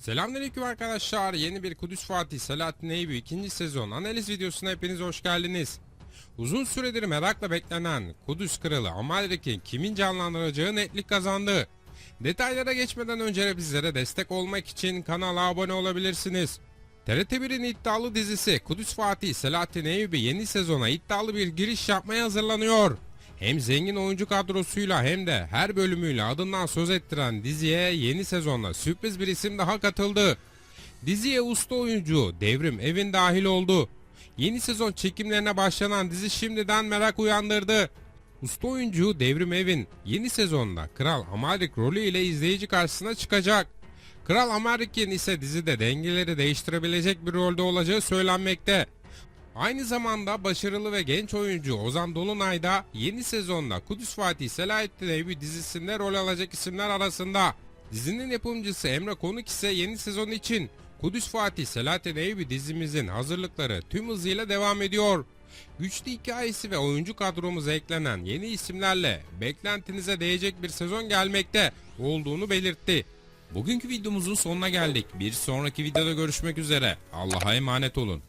Selamünaleyküm arkadaşlar. Yeni bir Kudüs Fatih Selahattin Eyüp'ü ikinci sezon analiz videosuna hepiniz hoş geldiniz. Uzun süredir merakla beklenen Kudüs Kralı Amalrik'in kimin canlandıracağı netlik kazandı. Detaylara geçmeden önce bizlere destek olmak için kanala abone olabilirsiniz. TRT1'in iddialı dizisi Kudüs Fatih Selahattin Eyüp'ü yeni sezona iddialı bir giriş yapmaya hazırlanıyor. Hem zengin oyuncu kadrosuyla hem de her bölümüyle adından söz ettiren diziye yeni sezonda sürpriz bir isim daha katıldı. Diziye usta oyuncu Devrim Evin dahil oldu. Yeni sezon çekimlerine başlanan dizi şimdiden merak uyandırdı. Usta oyuncu Devrim Evin yeni sezonda Kral Amalrik rolü ile izleyici karşısına çıkacak. Kral Amalrik'in ise dizide dengeleri değiştirebilecek bir rolde olacağı söylenmekte. Aynı zamanda başarılı ve genç oyuncu Ozan Dolunay da yeni sezonda Kudüs Fatih Selahattin Eyüp dizisinde rol alacak isimler arasında. Dizinin yapımcısı Emre Konuk ise yeni sezon için Kudüs Fatih Selahattin Eyüp dizimizin hazırlıkları tüm hızıyla devam ediyor. Güçlü hikayesi ve oyuncu kadromuza eklenen yeni isimlerle beklentinize değecek bir sezon gelmekte olduğunu belirtti. Bugünkü videomuzun sonuna geldik. Bir sonraki videoda görüşmek üzere. Allah'a emanet olun.